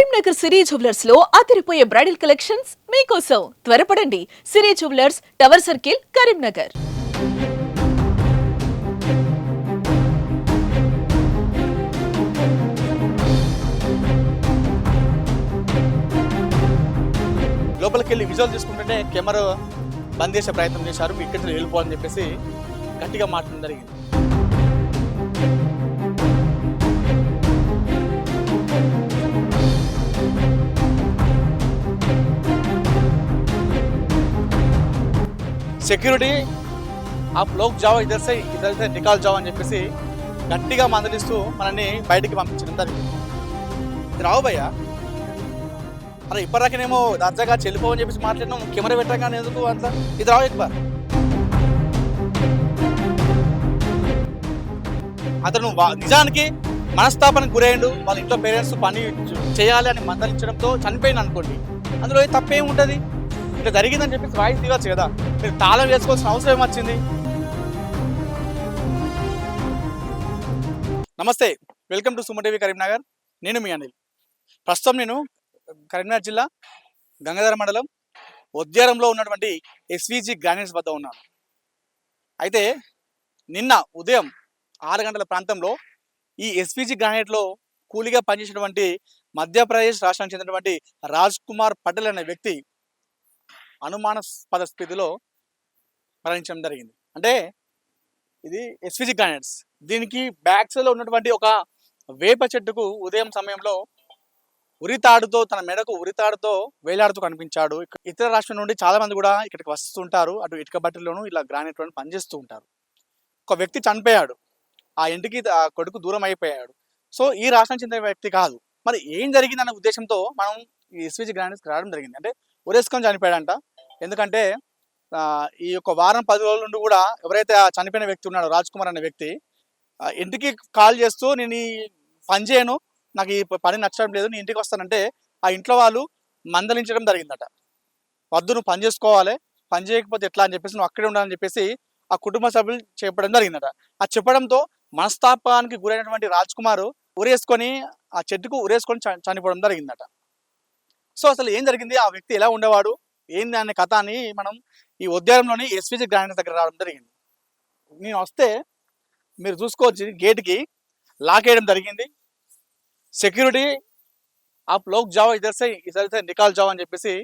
కరీంనగర్ సిరీ జువెలర్స్లో అదిరిపోయే bridal collections మీకోసం. త్వరపడండి. Siri jewellers tower circle Karimnagar. లోపలికి వెళ్ళి విజువల్ తీసుకుంటుంటే కెమెరా బంద్ చేసే ప్రయత్నం చేశారు. మీ ఇక్కడి నుంచి వెళ్ళిపోవాలని చెప్పేసి గట్టిగా మాట్లాడడం జరిగింది. సెక్యూరిటీ. ఆ లోక్ జావ్ ఇదర్సే ఇదర్సే నికాల్ జావ్ అని చెప్పేసి గట్టిగా మందలిస్తూ మనల్ని బయటికి పంపించడం జరిగింది. రావుబయ్య అలా ఇప్పటిదాకనేమో దర్జాగా చెల్లిపోవని చెప్పేసి మాట్లాడినాం కెమెరా పెట్టగానే ఎందుకు అంత? ఇది రావు ఇక్బార్ అతను నిజానికి మనస్తాపనకు గురైండు. వాళ్ళ ఇంట్లో పేరెంట్స్ పని చేయాలి అని మందలించడంతో చనిపోయింది అనుకోండి. అందులో తప్పేం ఉంటుంది? ఇట్లా జరిగిందని చెప్పేసి వాయిస్ దిగచ్చు కదా. మీరు తాళం వేసుకోవాల్సిన అవసరం ఏమొచ్చింది? నమస్తే welcome to Suman TV Karimnagar. నేను మీ అనిల్. ప్రస్తుతం నేను కరీంనగర్ జిల్లా గంగాధర మండలం ఉద్యారంలో ఉన్నటువంటి ఎస్విజి గ్రానైట్స్ వద్ద ఉన్నాను. అయితే నిన్న ఉదయం ఆరు గంటల ప్రాంతంలో ఈ ఎస్విజి గ్రానైట్లో కూలీగా పనిచేసినటువంటి మధ్యప్రదేశ్ రాష్ట్రానికి చెందినటువంటి రాజ్ కుమార్ పటేల్ అనే వ్యక్తి అనుమానాస్పద స్థితిలో మరణించడం జరిగింది. అంటే ఇది ఎస్విజి గ్రానైట్స్. దీనికి బ్యాక్స్లో ఉన్నటువంటి ఒక వేప చెట్టుకు ఉదయం సమయంలో ఉరితాడుతో తన మెడకు ఉరితాడుతో వేలాడుతూ కనిపించాడు. ఇతర రాష్ట్రం నుండి చాలా మంది కూడా ఇక్కడికి వస్తుంటారు. అటు ఇటుక బట్టలోను ఇలా గ్రానైట్ పనిచేస్తూ ఉంటారు. ఒక వ్యక్తి చనిపోయాడు. ఆ ఇంటికి ఆ కొడుకు దూరం అయిపోయాడు. సో ఈ రాష్ట్రం చెందిన వ్యక్తి కాదు. మరి ఏం జరిగిందన్న ఉద్దేశంతో మనం ఈ ఎస్విజి గ్రానైట్స్కి రావడం జరిగింది. అంటే ఉరేసుకొని చనిపోయాడంట. ఎందుకంటే ఈ యొక్క వారం పది రోజుల నుండి కూడా ఎవరైతే ఆ చనిపోయిన వ్యక్తి ఉన్నాడో రాజ్ కుమార్ అనే వ్యక్తి ఇంటికి కాల్ చేస్తూ నేను ఈ పని చేయను నాకు ఈ పని నచ్చడం లేదు నేను ఇంటికి వస్తానంటే ఆ ఇంట్లో వాళ్ళు మందలించడం జరిగిందట. వద్దు నువ్వు పని చేసుకోవాలి పని చేయకపోతే ఎట్లా? అని చెప్పేసి నువ్వు అక్కడే ఉండాలని చెప్పేసి ఆ కుటుంబ సభ్యులు చెప్పడం జరిగిందట. ఆ చెప్పడంతో మనస్తాపానికి గురైనటువంటి రాజ్ కుమార్ ఉరేసుకొని ఆ చెట్టుకు ఉరేసుకొని చ- చనిపోవడం జరిగిందట. సో అసలు ఏం జరిగింది? ఆ వ్యక్తి ఎలా ఉండేవాడు? ఏంది అనే కథ అని మనం ఈ ఉద్యానంలోని ఎస్పీజీ గ్రాండ్ దగ్గర రావడం జరిగింది. నేను వస్తే మీరు చూసుకోవచ్చు గేట్కి లాక్ వేయడం జరిగింది. సెక్యూరిటీ ఆప్ లోక్ జావో ఇదర్సే ఇదర్సే నికాల్ జావో అని చెప్పేసి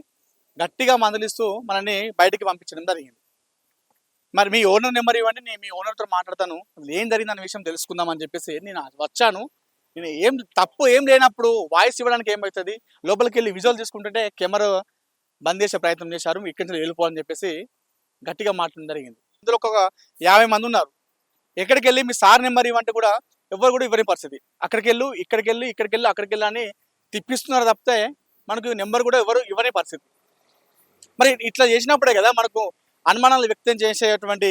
గట్టిగా మందలిస్తూ మనల్ని బయటికి పంపించడం జరిగింది. మరి మీ ఓనర్ నెంబర్ ఇవ్వండి నేను మీ ఓనర్తో మాట్లాడతాను. ఏం జరిగింది అనే విషయం తెలుసుకుందామని చెప్పేసి నేను వచ్చాను. నేను ఏం తప్పు ఏం లేనప్పుడు వాయిస్ ఇవ్వడానికి ఏమవుతుంది లోపలికి వెళ్ళి విజువల్ తీసుకుంటుంటే కెమెరా బంద్ చేసే ప్రయత్నం చేశారు ఇక్కడి నుంచి వెళ్ళిపోవాలని చెప్పేసి గట్టిగా మాట్లాడడం జరిగింది. ఇందులో ఒక యాభై మంది ఉన్నారు. ఎక్కడికి వెళ్ళి మీ సార్ నెంబర్ ఇవ్వంటే కూడా ఎవరు కూడా ఇవ్వని పరిస్థితి. అక్కడికి వెళ్ళు ఇక్కడికి వెళ్ళి ఇక్కడికి వెళ్ళి అక్కడికి వెళ్ళి అని తిప్పిస్తున్నారు తప్పితే మనకు నెంబర్ కూడా ఎవరు ఇవ్వని పరిస్థితి. మరి ఇట్లా చేసినప్పుడే కదా మనకు అనుమానాలు వ్యక్తం చేసేటువంటి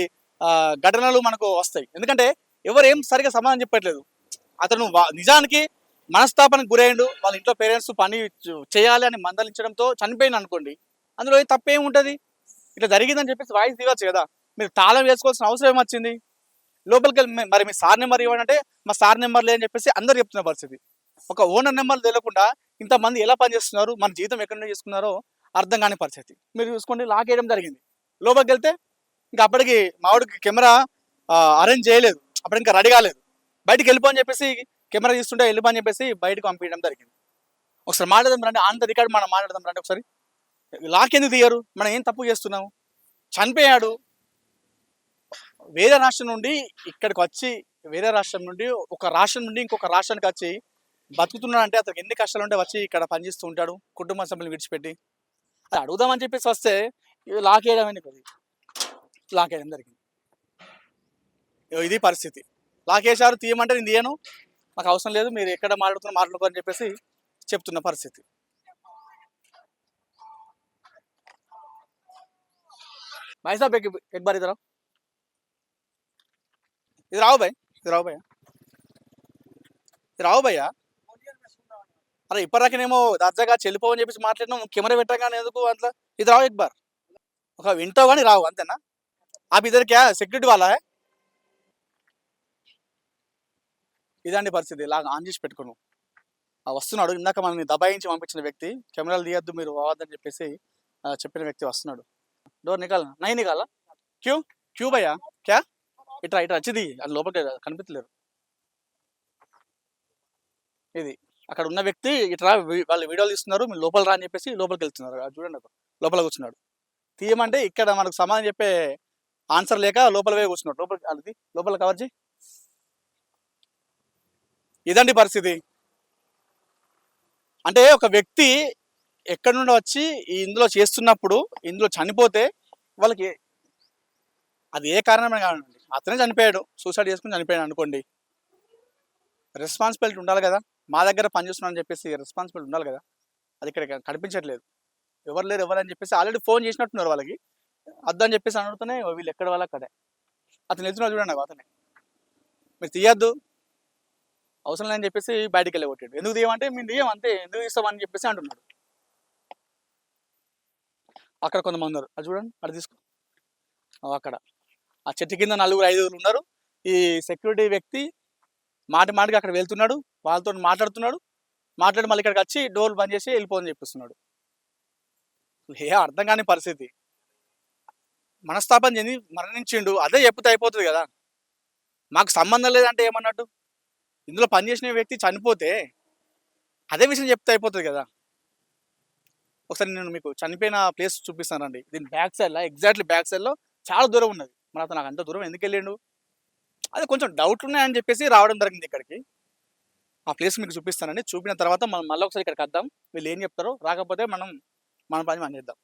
ఘటనలు మనకు వస్తాయి. ఎందుకంటే ఎవరు ఏం సరిగా సమాధానం చెప్పట్లేదు. అతను నిజానికి మనస్తాపనకు గురయ్యాడు. వాళ్ళ ఇంట్లో పేరెంట్స్ పని చేయాలి అని మందలించడంతో చనిపోయింది అనుకోండి. అందులో తప్పేం ఉంటుంది? ఇట్లా జరిగిందని చెప్పేసి వాయిస్ దిగచ్చు కదా. మీరు తాళం వేసుకోవాల్సిన అవసరం ఏమొచ్చింది? లోపలికి వెళ్ళి మరి మీ సార్ నెంబర్ ఇవ్వనంటే మా సార్ నెంబర్ లేని చెప్పేసి అందరు చెప్తున్న పరిస్థితి. ఒక ఓనర్ నెంబర్ తెలియకుండా ఇంతమంది ఎలా పనిచేస్తున్నారు మన జీతం ఎక్కడి నుంచి చేసుకున్నారో అర్థం కాని పరిస్థితి. మీరు చూసుకోండి లాక్ వేయడం జరిగింది. లోపలికి వెళ్తే ఇంకా అప్పటికి మావాడికి కెమెరా అరేంజ్ చేయలేదు. అప్పుడు ఇంకా రెడీ కాలేదు. బయటికి వెళ్ళిపోని చెప్పేసి కెమెరా తీస్తుంటే వెళ్ళిపోని చెప్పేసి బయటకు పంపించడం జరిగింది. ఒకసారి మాట్లాడదాం రండి. ఆన్ ద రికార్డ్ మనం మాట్లాడదాం రండి ఒకసారి. లాక్ ఎందుకు తీయరు? మనం ఏం తప్పు చేస్తున్నాము? చనిపోయాడు. వేరే రాష్ట్రం నుండి ఇక్కడికి వచ్చి వేరే రాష్ట్రం నుండి ఒక రాష్ట్రం నుండి ఇంకొక రాష్ట్రానికి వచ్చి బతుకుతున్నాడు అంటే అతనికి ఎన్ని కష్టాలు ఉంటే వచ్చి ఇక్కడ పనిచేస్తూ ఉంటాడు కుటుంబ సభ్యులు విడిచిపెట్టి. అది అడుగుదామని చెప్పేసి వస్తే లాక్ వేయడం అనేది లాక్ వేయడం జరిగింది. ఇది పరిస్థితి. లాక్ వేసారు తీయమంటే నేను తీయను? నాకు అవసరం లేదు మీరు ఎక్కడ మాట్లాడుతున్నా మాట్లాడుకోని చెప్పేసి చెప్తున్న పరిస్థితి भाई साहब एक एक बार इधर आओ इधर आओ भाई इधर आओ भैया इधर आओ भैया అరే ఇప్పటిదాకానేమో దర్జాగా చెల్లిపోవని చెప్పేసి మాట్లాడినాం కెమెరా పెట్టగానే ఎందుకు అట్లా ఇది రావు ఎక్ బార్ ఒక వింటావు కానీ రావు అంతేనా आप इधर क्या సెక్యూరిటీ వాళ్ళ ఇదండి పరిస్థితి. ఇలా ఆన్ చేసి పెట్టుకున్నాం ఆ వస్తున్నాడు ఇందాక మనల్ని దబాయించి పంపించిన వ్యక్తి కెమెరాలు తీయద్దు మీరు పోవద్దని చెప్పేసి చెప్పిన వ్యక్తి వస్తున్నాడు. డోర్ నికాల నై నికాల? క్యూ? క్యూ భయ్యా? క్యా? ఇట్రా ఇట్రా వచ్చింది అది లోపలికి కనిపించలేరు ఇది. అక్కడ ఉన్న వ్యక్తి ఇట్రా వాళ్ళు వీడియోలు ఇస్తున్నారు మీరు లోపల రా అని చెప్పేసి లోపలికి వెళ్తున్నారు. చూడండి అక్కడ. లోపల కూర్చున్నాడు. తీయమంటే ఇక్కడ మనకు సమాధానం చెప్పే ఆన్సర్ లేక లోపల పోయి కూర్చున్నాడు. లోపల అది లోపల కవర్ ఇదండి పరిస్థితి. అంటే ఒక వ్యక్తి ఎక్కడి నుండి వచ్చి ఇందులో చేస్తున్నప్పుడు ఇందులో చనిపోతే వాళ్ళకి అది ఏ కారణమే కాదండి అతనే చనిపోయాడు సూసైడ్ చేసుకుని చనిపోయాడు అనుకోండి. రెస్పాన్సిబిలిటీ ఉండాలి కదా మా దగ్గర పనిచేస్తున్నాను అని చెప్పేసి రెస్పాన్సిబిలిటీ ఉండాలి కదా అది ఇక్కడ కనిపించట్లేదు. ఎవరు లేరు ఎవరు అని చెప్పేసి ఆల్రెడీ ఫోన్ చేసినట్టున్నారు వాళ్ళకి. అద్దని చెప్పేసి అడుగుతూనే వీళ్ళు ఎక్కడ వాళ్ళ అక్కడే అతను వెళ్తున్నాడు చూడండి అతనే. మీరు తీయద్దు. అవసరం లేదని చెప్పేసి బయటికి వెళ్ళి కొట్టాడు. ఎందుకు తీయమంటే మేము తీయం అంతే ఎందుకు తీస్తామని చెప్పేసి అంటున్నాడు. అక్కడ కొంతమంది ఉన్నారు. అది చూడండి అక్కడ తీసుకో. అక్కడ. ఆ చెట్టు కింద నలుగురు ఐదుగురు ఉన్నారు. ఈ సెక్యూరిటీ వ్యక్తి మాటి మాటికి అక్కడ వెళ్తున్నాడు. వాళ్ళతో మాట్లాడుతున్నాడు. మాట్లాడి మళ్ళీ ఇక్కడికి వచ్చి డోర్ బంద్ చేసి వెళ్ళిపోని చెప్పిస్తున్నాడు. ఏ అర్థం కాని పరిస్థితి. మనస్తాపం చెంది మరణించిండు. అదే చెప్తే అయిపోతుంది కదా. మాకు సంబంధం లేదంటే ఏమన్నట్టు? ఇందులో పనిచేసిన వ్యక్తి చనిపోతే అదే విషయం చెప్తే అయిపోతుంది కదా. ఒకసారి నేను మీకు చనిపోయిన ప్లేస్ చూపిస్తానండి. దీని బ్యాక్ సైడ్లో ఎగ్జాక్ట్లీ బ్యాక్ సైడ్లో చాలా దూరం ఉన్నది. మరి అతను నాకు అంత దూరం ఎందుకు వెళ్ళిండు? అది కొంచెం డౌట్ ఉన్నాయని చెప్పేసి రావడం జరిగింది ఇక్కడికి. ఆ ప్లేస్ మీకు చూపిస్తానండి. చూపిన తర్వాత మనం మళ్ళీ ఒకసారి ఇక్కడికి వద్దాం. వీళ్ళు ఏం చెప్తారో రాకపోతే మనం మన పని మనం చేద్దాం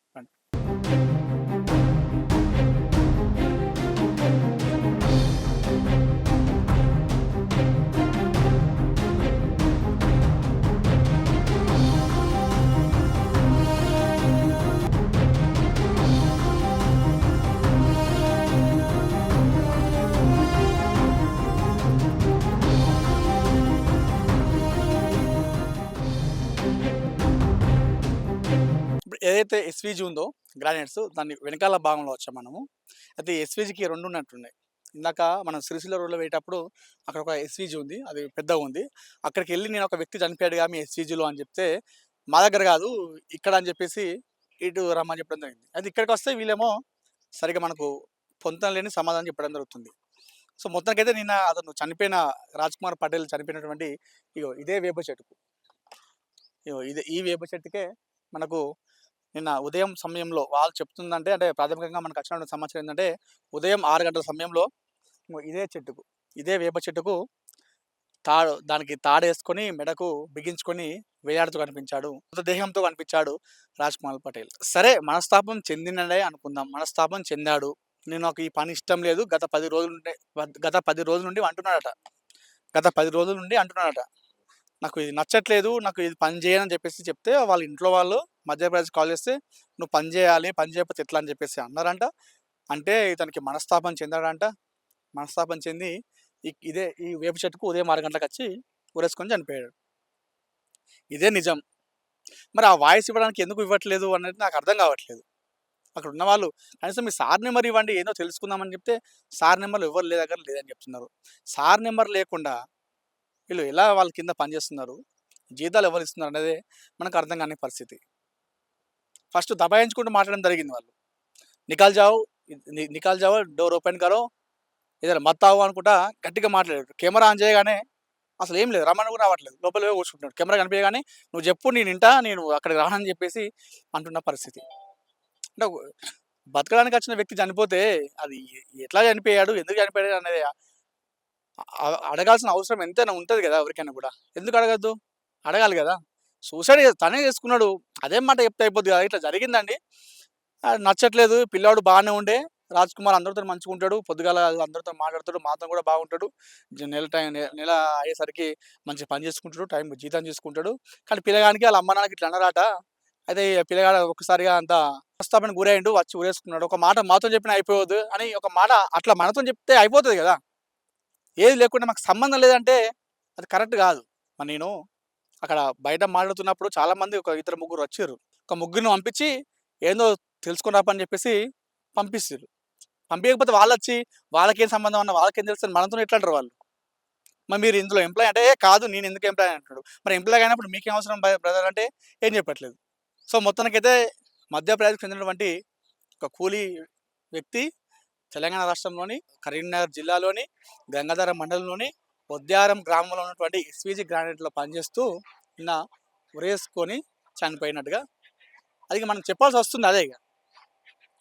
ఏదైతే ఎస్వీజీ ఉందో గ్రానైట్స్ దాన్ని వెనకాల భాగంలో వచ్చాం మనము. అయితే ఎస్వీజీకి రెండు ఉన్నట్టున్నాయి. ఇందాక మనం సిరిసిల్ల రోడ్లో వెళ్ళేటప్పుడు అక్కడ ఒక ఎస్వీజీ ఉంది అది పెద్దగా ఉంది. అక్కడికి వెళ్ళి నేను ఒక వ్యక్తి చనిపోయాడుగా మీ ఎస్వీజీలో అని చెప్తే మా దగ్గర కాదు ఇక్కడ అని చెప్పేసి ఇటు రమ్మని చెప్పడం జరిగింది. అయితే ఇక్కడికి వస్తే వీళ్ళేమో సరిగా మనకు పొందం లేని సమాధానం చెప్పడం జరుగుతుంది. సో మొత్తానికైతే నిన్న అతను చనిపోయిన రాజ్ కుమార్ పటేల్ చనిపోయినటువంటి ఇగో ఇదే వేప చెట్టుకు. ఇగో ఇదే ఈ వేప చెట్టుకే మనకు నిన్న ఉదయం సమయంలో వాళ్ళు చెప్తుందంటే అంటే ప్రాథమికంగా మనకు వచ్చిన సమాచారం ఏంటంటే ఉదయం ఆరు గంటల సమయంలో ఇదే చెట్టుకు ఇదే వేప చెట్టుకు తాడు దానికి తాడేసుకొని మెడకు బిగించుకొని వేలాడుతూ కనిపించాడు మృతదేహంతో కనిపించాడు రాజ్ కుమార్ పటేల్. సరే మనస్తాపం చెందినడే అనుకుందాం మనస్తాపం చెందాడు. నేను నాకు ఈ పని ఇష్టం లేదు గత పది రోజుల నుండి గత పది రోజుల నుండి అంటున్నాడట. గత పది రోజుల నుండి అంటున్నాడట. నాకు ఇది నచ్చట్లేదు నాకు ఇది పని చేయని చెప్పేసి చెప్తే వాళ్ళ ఇంట్లో వాళ్ళు మధ్యప్రదేశ్ కాల్ చేస్తే నువ్వు పని చేయాలి పని చేయకపోతే ఎట్లా? అని చెప్పేసి అన్నారంట. అంటే ఇతనికి మనస్తాపం చెందాడంట. మనస్తాపం చెంది ఇదే ఈ వేప చెట్టుకు ఉదయం ఆరు గంటలకు వచ్చి ఊరేసుకొని చనిపోయాడు. ఇదే నిజం. మరి ఆ వాయిస్ ఇవ్వడానికి ఎందుకు ఇవ్వట్లేదు అనేది నాకు అర్థం కావట్లేదు. అక్కడ ఉన్న వాళ్ళు కనీసం మీ సార్ నెంబర్ ఇవ్వండి ఏదో తెలుసుకుందామని చెప్తే సార్ నెంబర్ ఎవరు లే దగ్గర లేదని చెప్తున్నారు. సార్ నెంబర్ లేకుండా వీళ్ళు ఎలా వాళ్ళ కింద పనిచేస్తున్నారు? జీతాలు ఎవరు ఇస్తున్నారు అనేది మనకు అర్థం కాని పరిస్థితి. ఫస్ట్ దబాయించుకుంటూ మాట్లాడడం జరిగింది వాళ్ళు. నికాల్ జావు నికాల్ జావు డోర్ ఓపెన్ కరో ఏదైనా మత్తావు అనుకుంటా గట్టిగా మాట్లాడాడు. కెమెరా ఆన్ చేయగానే అసలు ఏం లేదు రమ్మని కూడా రావట్లేదు. లోపల కూర్చుంటున్నాడు. కెమెరా కనిపించగానే నువ్వు చెప్పు నేను వింటా నేను అక్కడికి రానని చెప్పేసి అంటున్న పరిస్థితి. అంటే బతకడానికి వచ్చిన వ్యక్తి చనిపోతే అది ఎట్లా చనిపోయాడు ఎందుకు చనిపోయాడు అనేది అడగాల్సిన అవసరం ఎంతైనా ఉంటుంది కదా ఎవరికైనా కూడా. ఎందుకు అడగద్దు? అడగాలి కదా. సూసైడ్ తనే చేసుకున్నాడు. అదే మాట చెప్తే అయిపోద్ది కదా. ఇట్లా జరిగిందండి. నచ్చట్లేదు. పిల్లాడు బాగానే ఉండే. రాజ్ కుమార్ అందరితో మంచిగా ఉంటాడు. పొద్దుగాల అందరితో మాట్లాడతాడు. మాతో కూడా బాగుంటాడు. నెల టైం నెల అయ్యేసరికి మంచి పని చేసుకుంటాడు. టైం జీతం చేసుకుంటాడు. కానీ పిల్లగానికి వాళ్ళ అమ్మ నాన్నకి ఇట్లా అన్నారట. అయితే పిల్లగాడు ఒక్కసారిగా అంత ప్రస్తాపన గురైండు వచ్చి ఊరేసుకున్నాడు. ఒక మాట మాతో చెప్పిన అయిపోవద్దు అని ఒక మాట అట్లా మనతో చెప్తే అయిపోతుంది కదా. ఏది లేకుండా మాకు సంబంధం లేదంటే అది కరెక్ట్ కాదు. మరి నేను అక్కడ బయట మాట్లాడుతున్నప్పుడు చాలామంది ఒక ఇద్దరు ముగ్గురు వచ్చారు. ఒక ముగ్గురిని పంపించి ఏందో తెలుసుకుని రాపని చెప్పేసి పంపిస్తారు. పంపించకపోతే వాళ్ళు వచ్చి వాళ్ళకేం సంబంధం అన్న వాళ్ళకేం తెలుస్తుంది మనతో ఎట్లా అంటారు వాళ్ళు? మరి మీరు ఇందులో ఎంప్లాయ్ అంటే "ఏ, కాదు నేను ఎందుకు ఎంప్లాయ్ అంటాడు. మరి ఎంప్లాయ్ అయినప్పుడు మీకేం అవసరం బ్రదర్ అంటే ఏం చెప్పట్లేదు. సో మొత్తానికైతే మధ్యప్రదేశ్కి చెందినటువంటి ఒక కూలీ వ్యక్తి తెలంగాణ రాష్ట్రంలోని కరీంనగర్ జిల్లాలోని గంగాధర మండలంలోని ఉద్యారం గ్రామంలో ఉన్నటువంటి ఎస్వీజీ గ్రానైట్లో పనిచేస్తూ నిన్న ఉరేసుకొని చనిపోయినట్టుగా. అది మనం చెప్పాల్సి వస్తుంది అదే ఇక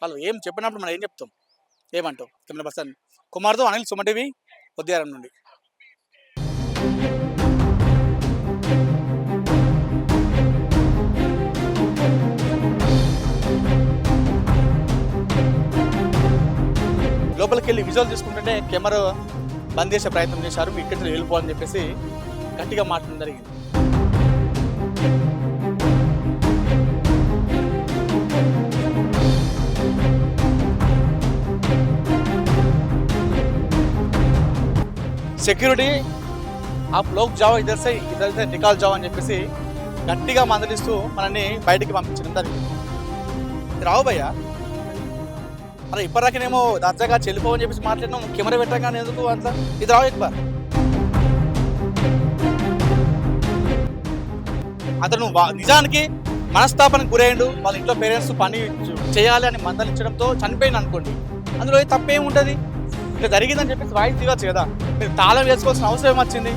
వాళ్ళు ఏం చెప్పినప్పుడు మనం ఏం చెప్తాం? ఏమంటావు? కెమెరా పర్సన్ కుమార్తో అనిల్ సుమటివి ఉద్యారం నుండి. లోపలికి వెళ్ళి విజువల్ తీసుకుంటుంటే కెమెరా బంద్ చేసే ప్రయత్నం చేశారు మీ ఇక్కడ వెళ్ళిపోవాలని చెప్పేసి గట్టిగా మాట్లాడడం జరిగింది. సెక్యూరిటీ ఆ లోక్ జావ్ ఇద్దరు సై ఇద్దరు నికాల్ జావ్ అని చెప్పేసి గట్టిగా మందలిస్తూ మనల్ని బయటికి పంపించడం జరిగింది. రావుబయ్య అరే ఇప్పటిదాకానేమో దర్జాగా చెల్లిపోవని చెప్పేసి మాట్లాడినాం కెమెరా పెట్టగానే ఎందుకు అంత? ఇది రావు ఎక్కువ అతను నిజానికి మనస్తాపనకు గురయ్యండు. వాళ్ళ ఇంట్లో పేరెంట్స్ పని చేయాలి అని మందలించడంతో చనిపోయింది అనుకోండి. అందులో తప్పేం ఉంటుంది ఇట్లా జరిగిందని చెప్పేసి వాయిస్ తీయవచ్చు కదా. మీరు తాళం వేసుకోవాల్సిన అవసరం వచ్చింది